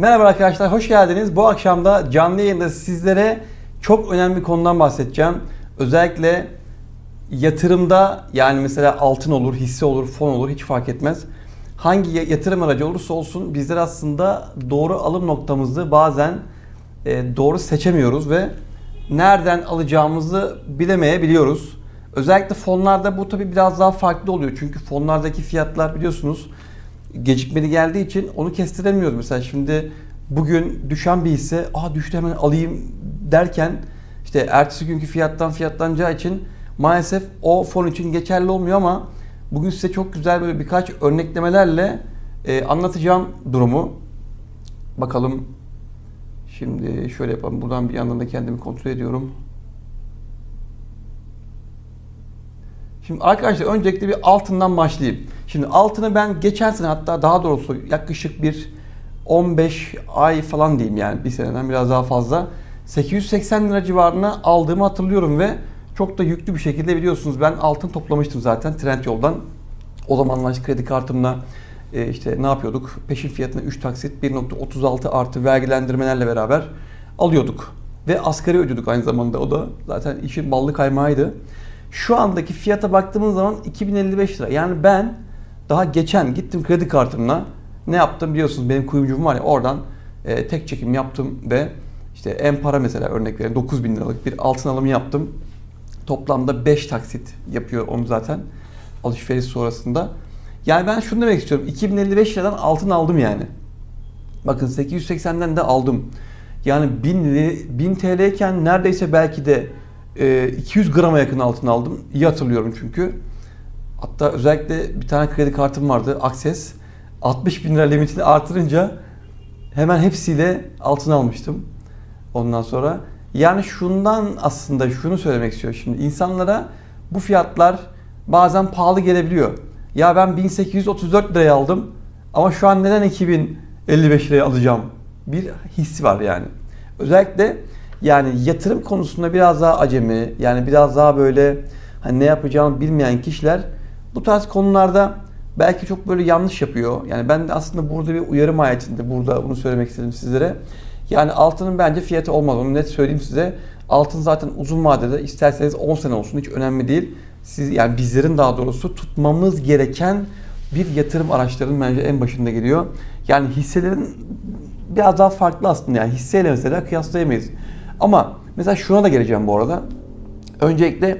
Merhaba arkadaşlar, hoş geldiniz. Bu akşam da canlı yayında sizlere çok önemli bir konudan bahsedeceğim. Özellikle yatırımda yani mesela altın olur, hisse olur, fon olur hiç fark etmez. Hangi ya- yatırım aracı olursa olsun bizler aslında doğru alım noktamızı bazen e, doğru seçemiyoruz ve nereden alacağımızı bilemeyebiliyoruz. Özellikle fonlarda bu tabi biraz daha farklı oluyor. Çünkü fonlardaki fiyatlar biliyorsunuz gecikmeli geldiği için onu kestiremiyoruz. Mesela şimdi bugün düşen bir hisse, aa düştü hemen alayım derken işte ertesi günkü fiyattan fiyatlanacağı için maalesef o fon için geçerli olmuyor ama bugün size çok güzel böyle birkaç örneklemelerle e, anlatacağım durumu. Bakalım şimdi şöyle yapalım. Buradan bir yandan da kendimi kontrol ediyorum. Şimdi arkadaşlar öncelikle bir altından başlayayım. Şimdi altını ben geçen sene hatta daha doğrusu yaklaşık bir 15 ay falan diyeyim yani bir seneden biraz daha fazla 880 lira civarına aldığımı hatırlıyorum ve çok da yüklü bir şekilde biliyorsunuz ben altın toplamıştım zaten Trendyol'dan. O zamanlar kredi kartımla e, işte ne yapıyorduk? Peşin fiyatına 3 taksit 1.36 artı vergilendirmelerle beraber alıyorduk. Ve asgari ödüyorduk aynı zamanda. O da zaten işin ballı kaymağıydı. Şu andaki fiyata baktığımız zaman 2055 lira. Yani ben daha geçen gittim kredi kartımla ne yaptım biliyorsunuz benim kuyumcum var ya oradan e, tek çekim yaptım ve işte en para mesela örnek verelim 9000 liralık bir altın alımı yaptım. Toplamda 5 taksit yapıyor onu zaten alışveriş sonrasında. Yani ben şunu demek istiyorum. 2055 liradan altın aldım yani. Bakın 880'den de aldım. Yani 1000, li- 1000 TL iken neredeyse belki de 200 grama yakın altın aldım. İyi hatırlıyorum çünkü. Hatta özellikle bir tane kredi kartım vardı Access. 60 bin lira limitini artırınca hemen hepsiyle altın almıştım. Ondan sonra yani şundan aslında şunu söylemek istiyorum şimdi insanlara bu fiyatlar bazen pahalı gelebiliyor. Ya ben 1834 liraya aldım ama şu an neden 2055 liraya alacağım? Bir hissi var yani. Özellikle yani yatırım konusunda biraz daha acemi yani biraz daha böyle hani ne yapacağını bilmeyen kişiler bu tarz konularda belki çok böyle yanlış yapıyor. Yani ben aslında burada bir uyarı mahiyetinde burada bunu söylemek istedim sizlere. Yani altının bence fiyatı olmaz. Onu net söyleyeyim size. Altın zaten uzun vadede isterseniz 10 sene olsun hiç önemli değil. Siz yani bizlerin daha doğrusu tutmamız gereken bir yatırım araçlarının bence en başında geliyor. Yani hisselerin biraz daha farklı aslında. Yani hisseyle mesela kıyaslayamayız. Ama mesela şuna da geleceğim bu arada. Öncelikle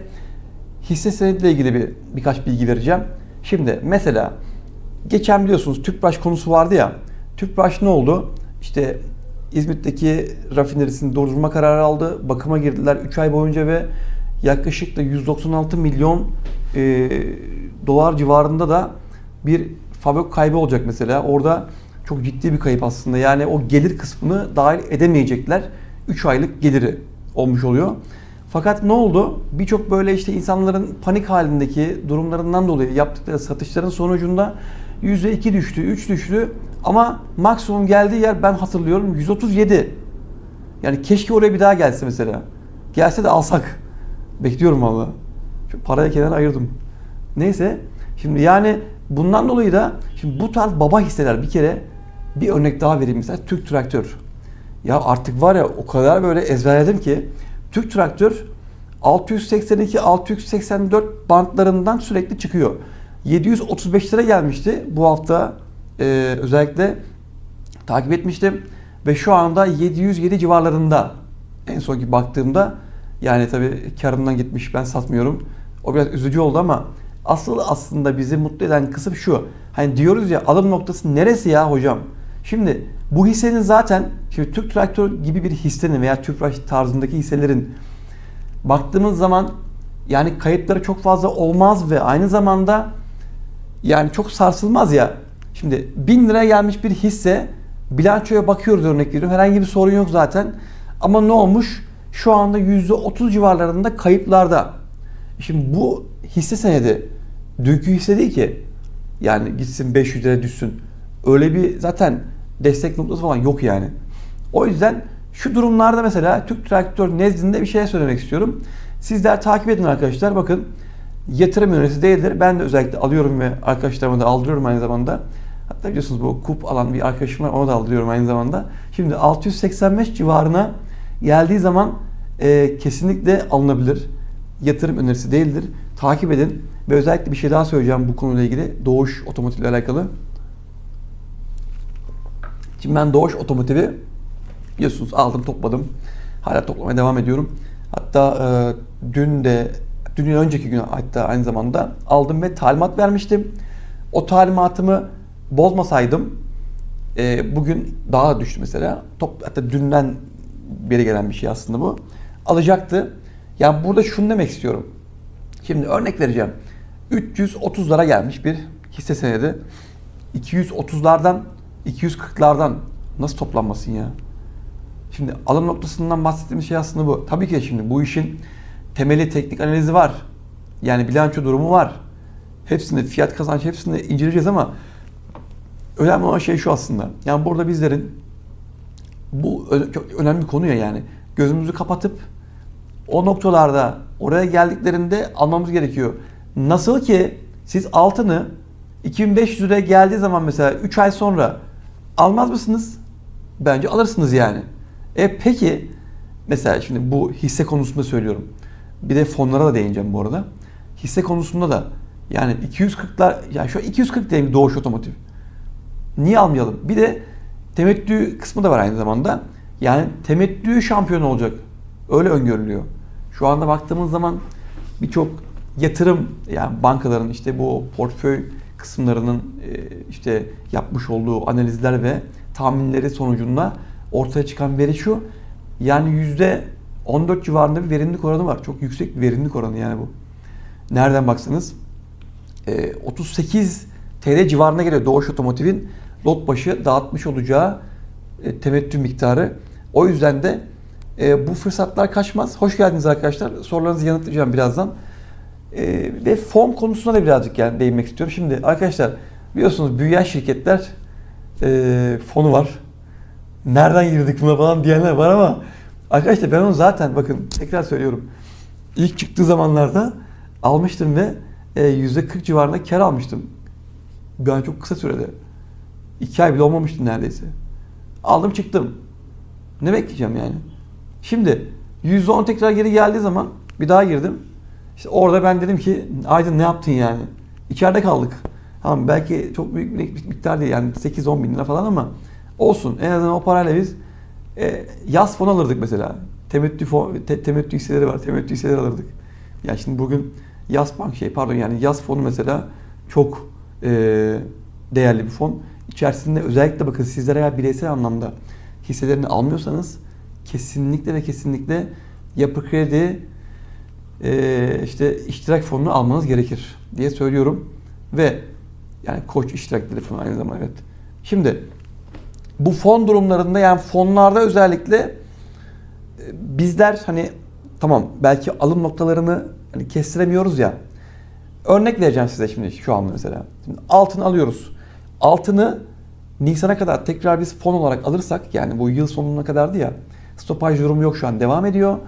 hisse senediyle ilgili bir birkaç bilgi vereceğim. Şimdi mesela geçen biliyorsunuz Tüpraş konusu vardı ya. Tüpraş ne oldu? İşte İzmit'teki rafinerisini durdurma kararı aldı. Bakıma girdiler 3 ay boyunca ve yaklaşık da 196 milyon e, dolar civarında da bir fabrik kaybı olacak mesela. Orada çok ciddi bir kayıp aslında. Yani o gelir kısmını dahil edemeyecekler. 3 aylık geliri olmuş oluyor. Fakat ne oldu? Birçok böyle işte insanların panik halindeki durumlarından dolayı yaptıkları satışların sonucunda %2 düştü, 3 düştü. Ama maksimum geldiği yer ben hatırlıyorum 137. Yani keşke oraya bir daha gelse mesela. Gelse de alsak. Bekliyorum valla. Şu parayı kenara ayırdım. Neyse. Şimdi yani bundan dolayı da şimdi bu tarz baba hisseler bir kere bir örnek daha vereyim mesela Türk Traktör. Ya artık var ya o kadar böyle ezberledim ki Türk Traktör 682-684 bantlarından sürekli çıkıyor. 735 lira gelmişti bu hafta e, özellikle takip etmiştim ve şu anda 707 civarlarında en sonki baktığımda yani tabi karımdan gitmiş ben satmıyorum. O biraz üzücü oldu ama asıl aslında bizi mutlu eden kısım şu. Hani diyoruz ya alım noktası neresi ya hocam? Şimdi bu hissenin zaten şimdi Türk Traktör gibi bir hissenin veya Tüpraş tarzındaki hisselerin baktığımız zaman yani kayıpları çok fazla olmaz ve aynı zamanda yani çok sarsılmaz ya. Şimdi 1000 liraya gelmiş bir hisse bilançoya bakıyoruz örnek veriyorum. Herhangi bir sorun yok zaten. Ama ne olmuş? Şu anda %30 civarlarında kayıplarda. Şimdi bu hisse senedi dünkü hisse değil ki. Yani gitsin 500 lira düşsün. Öyle bir zaten destek noktası falan yok yani. O yüzden şu durumlarda mesela Türk Traktör nezdinde bir şey söylemek istiyorum. Sizler takip edin arkadaşlar. Bakın yatırım yöneticisi değildir. Ben de özellikle alıyorum ve arkadaşlarıma da aldırıyorum aynı zamanda. Hatta biliyorsunuz bu kup alan bir arkadaşım var ona da aldırıyorum aynı zamanda. Şimdi 685 civarına geldiği zaman e, kesinlikle alınabilir. Yatırım önerisi değildir. Takip edin. Ve özellikle bir şey daha söyleyeceğim bu konuyla ilgili. Doğuş Otomotiv ile alakalı. Şimdi ben Doğuş Otomotiv'i biliyorsunuz aldım topladım. Hala toplamaya devam ediyorum. Hatta e, dün de dün önceki gün hatta aynı zamanda aldım ve talimat vermiştim. O talimatımı bozmasaydım e, bugün daha da düştü mesela. Top, hatta dünden beri gelen bir şey aslında bu. Alacaktı. Yani burada şunu demek istiyorum. Şimdi örnek vereceğim. 330'lara gelmiş bir hisse senedi. 230'lardan 240'lardan nasıl toplanmasın ya? Şimdi alım noktasından bahsettiğimiz şey aslında bu. Tabii ki şimdi bu işin temeli teknik analizi var. Yani bilanço durumu var. Hepsinde fiyat kazanç hepsini inceleyeceğiz ama önemli olan şey şu aslında. Yani burada bizlerin bu önemli bir konu ya yani. Gözümüzü kapatıp o noktalarda oraya geldiklerinde almamız gerekiyor. Nasıl ki siz altını 2500 liraya geldiği zaman mesela 3 ay sonra almaz mısınız? Bence alırsınız yani. E peki mesela şimdi bu hisse konusunda söylüyorum. Bir de fonlara da değineceğim bu arada. Hisse konusunda da yani 240'lar ya şu 240 diyelim Doğuş Otomotiv. Niye almayalım? Bir de temettü kısmı da var aynı zamanda. Yani temettü şampiyon olacak. Öyle öngörülüyor. Şu anda baktığımız zaman birçok yatırım yani bankaların işte bu portföy kısımlarının e, işte yapmış olduğu analizler ve tahminleri sonucunda ortaya çıkan veri şu. Yani yüzde 14 civarında bir verimlilik oranı var. Çok yüksek bir verimlilik oranı yani bu. Nereden baksanız e, 38 TL civarına geliyor Doğuş Otomotiv'in lot başı dağıtmış olacağı e, temettü miktarı. O yüzden de e, bu fırsatlar kaçmaz. Hoş geldiniz arkadaşlar. Sorularınızı yanıtlayacağım birazdan. E, ve fon konusuna da birazcık yani değinmek istiyorum. Şimdi arkadaşlar biliyorsunuz büyüyen şirketler e, fonu var. Nereden girdik buna falan diyenler var ama arkadaşlar ben onu zaten bakın tekrar söylüyorum. İlk çıktığı zamanlarda almıştım ve e, %40 civarında kar almıştım. Yani çok kısa sürede. 2 ay bile olmamıştı neredeyse. Aldım çıktım. Ne bekleyeceğim yani? Şimdi %10 tekrar geri geldiği zaman bir daha girdim. İşte orada ben dedim ki Aydın ne yaptın yani? İçeride kaldık. Tamam belki çok büyük bir miktar değil yani 8-10 bin lira falan ama olsun. En azından o parayla biz e, yaz fon alırdık mesela. Temettü, fon, te, temettü hisseleri var. Temettü hisseleri alırdık. Yani şimdi bugün yaz bank şey pardon yani yaz fonu mesela çok e, değerli bir fon. İçerisinde özellikle bakın sizler eğer bireysel anlamda hisselerini almıyorsanız kesinlikle ve kesinlikle yapı kredi e, işte iştirak fonunu almanız gerekir diye söylüyorum. Ve yani koç iştirakleri fonu aynı zamanda evet. Şimdi bu fon durumlarında yani fonlarda özellikle e, bizler hani tamam belki alım noktalarını hani kestiremiyoruz ya. Örnek vereceğim size şimdi şu anda mesela. Şimdi altın alıyoruz. Altını Nisan'a kadar tekrar biz fon olarak alırsak yani bu yıl sonuna kadardı ya stopaj durumu yok şu an devam ediyor.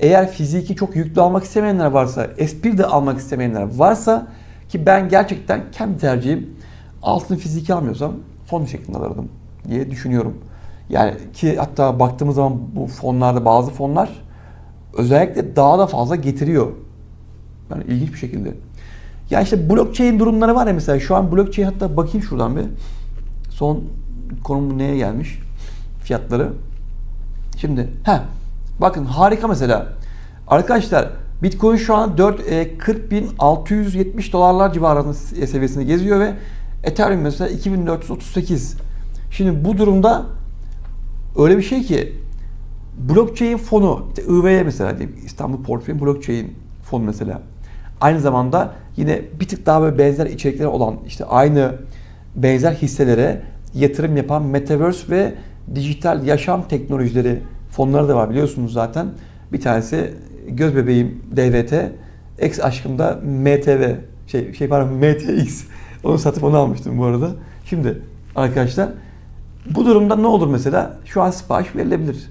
Eğer fiziki çok yüklü almak istemeyenler varsa, S1 de almak istemeyenler varsa ki ben gerçekten kendi tercihim altın fiziki almıyorsam fon şeklinde alırdım diye düşünüyorum. Yani ki hatta baktığımız zaman bu fonlarda bazı fonlar özellikle daha da fazla getiriyor. Yani ilginç bir şekilde. Ya işte blockchain durumları var ya mesela şu an blockchain hatta bakayım şuradan bir. Son konum neye gelmiş? Fiyatları. Şimdi ha bakın harika mesela. Arkadaşlar Bitcoin şu an 4 e, 40.670 dolarlar civarında seviyesinde geziyor ve Ethereum mesela 2438. Şimdi bu durumda öyle bir şey ki blockchain fonu işte IVY mesela diyeyim İstanbul Portföy Blockchain fonu mesela. Aynı zamanda yine bir tık daha böyle benzer içerikleri olan işte aynı benzer hisselere yatırım yapan Metaverse ve dijital yaşam teknolojileri fonları da var biliyorsunuz zaten. Bir tanesi göz bebeğim DVT, ex aşkım da MTV, şey, şey pardon MTX. Onu satıp onu almıştım bu arada. Şimdi arkadaşlar bu durumda ne olur mesela? Şu an sipariş verilebilir.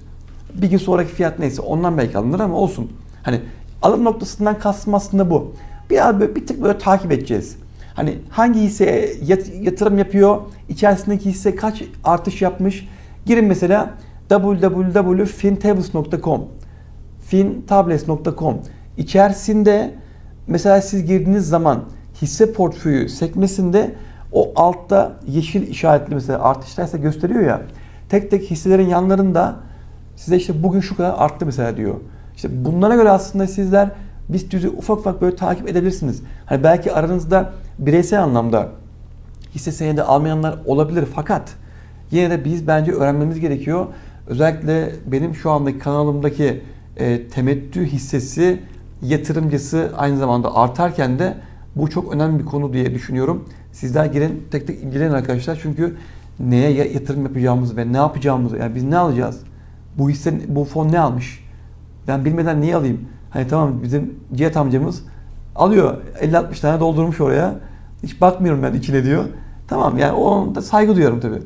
Bir gün sonraki fiyat neyse ondan belki alınır ama olsun. Hani alım noktasından kastım aslında bu. Biraz böyle bir tık böyle takip edeceğiz. Hani hangi hisseye yat- yatırım yapıyor? İçerisindeki hisse kaç artış yapmış? Girin mesela www.fintables.com fintables.com İçerisinde mesela siz girdiğiniz zaman hisse portföyü sekmesinde o altta yeşil işaretli mesela artışlarsa gösteriyor ya. Tek tek hisselerin yanlarında size işte bugün şu kadar arttı mesela diyor. İşte bunlara göre aslında sizler BIST düzü ufak ufak böyle takip edebilirsiniz. Hani belki aranızda bireysel anlamda hisse senedi almayanlar olabilir fakat yine de biz bence öğrenmemiz gerekiyor. Özellikle benim şu andaki kanalımdaki e, temettü hissesi yatırımcısı aynı zamanda artarken de bu çok önemli bir konu diye düşünüyorum. Sizler girin tek tek inceleyin arkadaşlar çünkü neye ya- yatırım yapacağımızı ve ne yapacağımızı yani biz ne alacağız? Bu hisse bu fon ne almış? Ben bilmeden niye alayım? Hani tamam bizim Cihat amcamız alıyor 50-60 tane doldurmuş oraya. Hiç bakmıyorum ben içine diyor. Tamam yani ona da saygı duyuyorum tabii.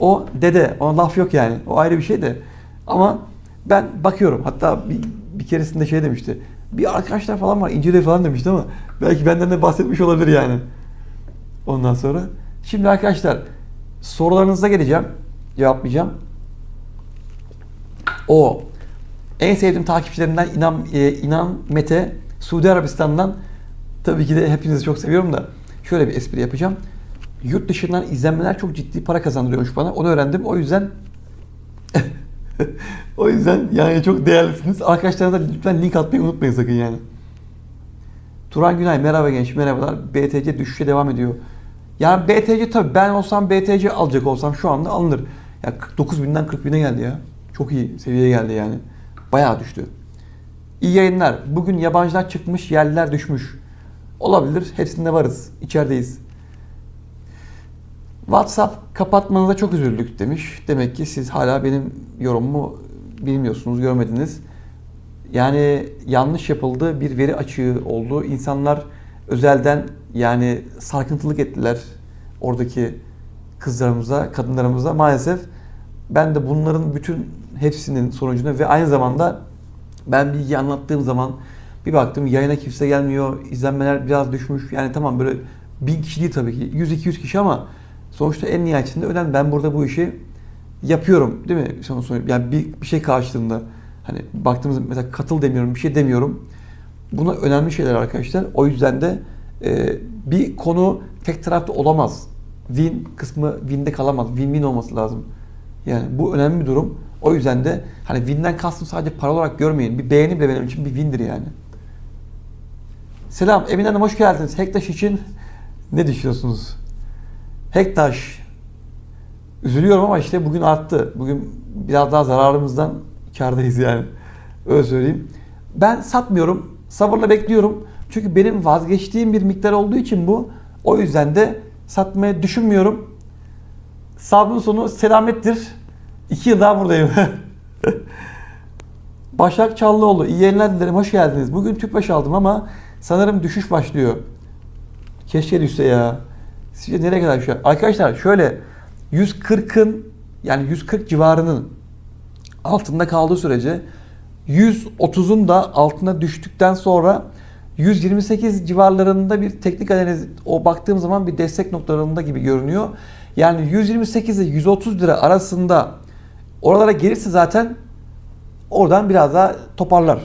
O dede, ona laf yok yani. O ayrı bir şey de. Ama ben bakıyorum. Hatta bir, bir keresinde şey demişti. Bir arkadaşlar falan var incele falan demişti ama belki benden de bahsetmiş olabilir yani. Ondan sonra. Şimdi arkadaşlar sorularınıza geleceğim. Cevaplayacağım. O en sevdiğim takipçilerimden İnan, e, İnan Mete Suudi Arabistan'dan tabii ki de hepinizi çok seviyorum da şöyle bir espri yapacağım. Yurt dışından izlenmeler çok ciddi para kazandırıyormuş bana. Onu öğrendim. O yüzden o yüzden yani çok değerlisiniz. Arkadaşlarınıza lütfen link atmayı unutmayın sakın yani. Turan Günay merhaba genç merhabalar. BTC düşüşe devam ediyor. Yani BTC tabii ben olsam BTC alacak olsam şu anda alınır. Ya 49 binden 40 bine geldi ya. Çok iyi seviyeye geldi yani. Bayağı düştü. İyi yayınlar. Bugün yabancılar çıkmış, yerliler düşmüş. Olabilir. Hepsinde varız. İçerideyiz. WhatsApp kapatmanıza çok üzüldük demiş. Demek ki siz hala benim yorumumu bilmiyorsunuz, görmediniz. Yani yanlış yapıldı, bir veri açığı oldu. İnsanlar özelden yani sarkıntılık ettiler oradaki kızlarımıza, kadınlarımıza. Maalesef ben de bunların bütün hepsinin sonucunu ve aynı zamanda ben bilgi anlattığım zaman bir baktım yayına kimse gelmiyor, izlenmeler biraz düşmüş. Yani tamam böyle bin kişi değil tabii ki, 100-200 kişi ama sonuçta en nihayetinde önemli. Ben burada bu işi yapıyorum değil mi? Sonuçta yani bir, bir şey karşılığında hani baktığımızda mesela katıl demiyorum, bir şey demiyorum. Buna önemli şeyler arkadaşlar. O yüzden de e, bir konu tek tarafta olamaz. Win kısmı win'de kalamaz. Win-win olması lazım. Yani bu önemli bir durum. O yüzden de hani win'den kastım sadece para olarak görmeyin. Bir beğeni bile benim için bir win'dir yani. Selam Emine Hanım hoş geldiniz. Hektaş için ne düşünüyorsunuz? Hektaş üzülüyorum ama işte bugün arttı. Bugün biraz daha zararımızdan kardayız yani. Öyle söyleyeyim. Ben satmıyorum. Sabırla bekliyorum. Çünkü benim vazgeçtiğim bir miktar olduğu için bu. O yüzden de satmayı düşünmüyorum. Sabrın sonu selamettir. İki yıl daha buradayım. Başak Çallıoğlu, iyi yayınlar dilerim. Hoş geldiniz. Bugün tüpraş aldım ama sanırım düşüş başlıyor. Keşke düşse ya. Sizce nereye kadar düşüyor? Arkadaşlar şöyle 140'ın yani 140 civarının altında kaldığı sürece 130'un da altına düştükten sonra 128 civarlarında bir teknik analiz o baktığım zaman bir destek noktalarında gibi görünüyor. Yani 128 ile 130 lira arasında oralara gelirse zaten oradan biraz daha toparlar.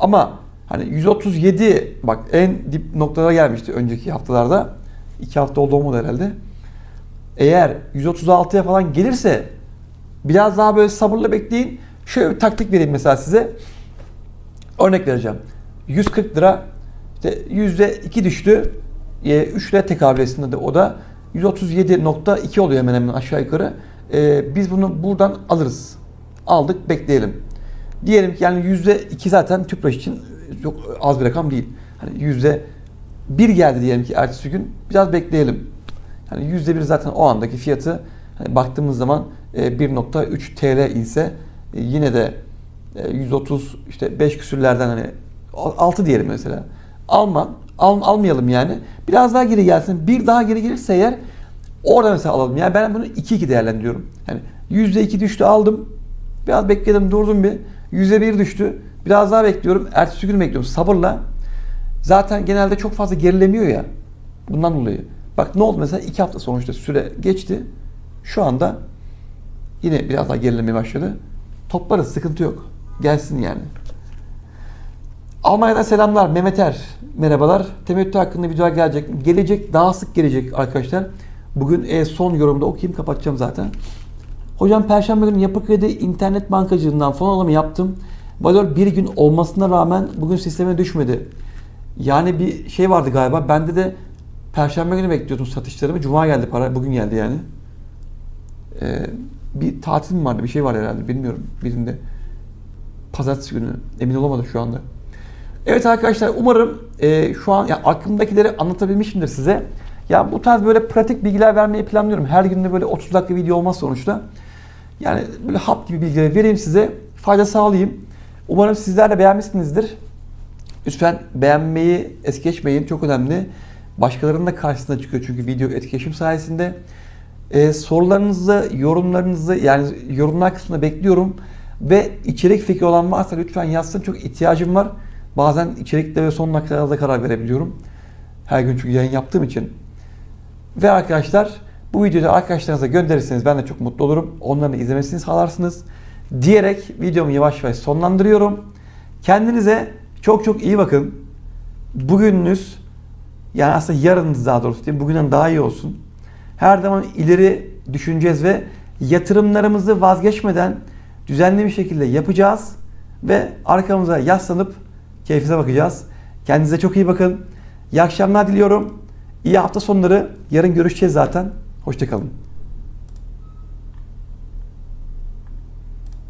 Ama hani 137 bak en dip noktalara gelmişti önceki haftalarda. 2 hafta oldu olmadı herhalde. Eğer 136'ya falan gelirse biraz daha böyle sabırla bekleyin. Şöyle bir taktik vereyim mesela size. Örnek vereceğim. 140 lira işte %2 düştü. 3 lira tekabül etsin o da 137.2 oluyor hemen hemen aşağı yukarı. Ee, biz bunu buradan alırız. Aldık bekleyelim. Diyelim ki yani %2 zaten tüpraş için çok az bir rakam değil. Hani yüzde bir geldi diyelim ki ertesi gün biraz bekleyelim. Yani yüzde bir zaten o andaki fiyatı hani baktığımız zaman e, 1.3 TL ise e, yine de e, 130 işte 5 küsürlerden hani 6 diyelim mesela. Alma, al, almayalım yani. Biraz daha geri gelsin. Bir daha geri gelirse eğer orada mesela alalım. Yani ben bunu 2-2 değerlendiriyorum. Yani %2 düştü aldım. Biraz bekledim durdum bir. %1 düştü. Biraz daha bekliyorum. Ertesi gün bekliyorum sabırla. Zaten genelde çok fazla gerilemiyor ya. Bundan dolayı. Bak ne oldu mesela iki hafta sonuçta süre geçti. Şu anda yine biraz daha gerilemeye başladı. Toplarız sıkıntı yok. Gelsin yani. Almanya'dan selamlar. Mehmet Er. Merhabalar. Temettü hakkında videolar gelecek. Gelecek. Daha sık gelecek arkadaşlar. Bugün e, son yorumda okuyayım kapatacağım zaten. Hocam Perşembe günü Yapı Kredi internet bankacılığından fon alımı yaptım. Valor bir gün olmasına rağmen bugün sisteme düşmedi. Yani bir şey vardı galiba. Bende de Perşembe günü bekliyordum satışlarımı. Cuma geldi para. Bugün geldi yani. Ee, bir tatil mi vardı? Bir şey var herhalde. Bilmiyorum. Birinde. Pazartesi günü. Emin olamadım şu anda. Evet arkadaşlar umarım e, şu an ya aklımdakileri anlatabilmişimdir size. Ya bu tarz böyle pratik bilgiler vermeyi planlıyorum. Her gün de böyle 30 dakika video olmaz sonuçta. Yani böyle hap gibi bilgiler vereyim size. Fayda sağlayayım. Umarım sizler de beğenmişsinizdir. Lütfen beğenmeyi es geçmeyin. Çok önemli. Başkalarının da karşısına çıkıyor çünkü video etkileşim sayesinde. Ee, sorularınızı, yorumlarınızı yani yorumlar kısmında bekliyorum. Ve içerik fikri olan varsa lütfen yazsın. Çok ihtiyacım var. Bazen içerikte ve son dakikalarda karar verebiliyorum. Her gün çünkü yayın yaptığım için. Ve arkadaşlar bu videoyu da arkadaşlarınıza gönderirseniz ben de çok mutlu olurum. Onların izlemesini sağlarsınız. Diyerek videomu yavaş yavaş sonlandırıyorum. Kendinize çok çok iyi bakın. Bugününüz yani aslında yarınınız daha doğrusu diyeyim bugünden daha iyi olsun. Her zaman ileri düşüneceğiz ve yatırımlarımızı vazgeçmeden düzenli bir şekilde yapacağız ve arkamıza yaslanıp keyfimize bakacağız. Kendinize çok iyi bakın. İyi akşamlar diliyorum. İyi hafta sonları. Yarın görüşeceğiz zaten. Hoşçakalın.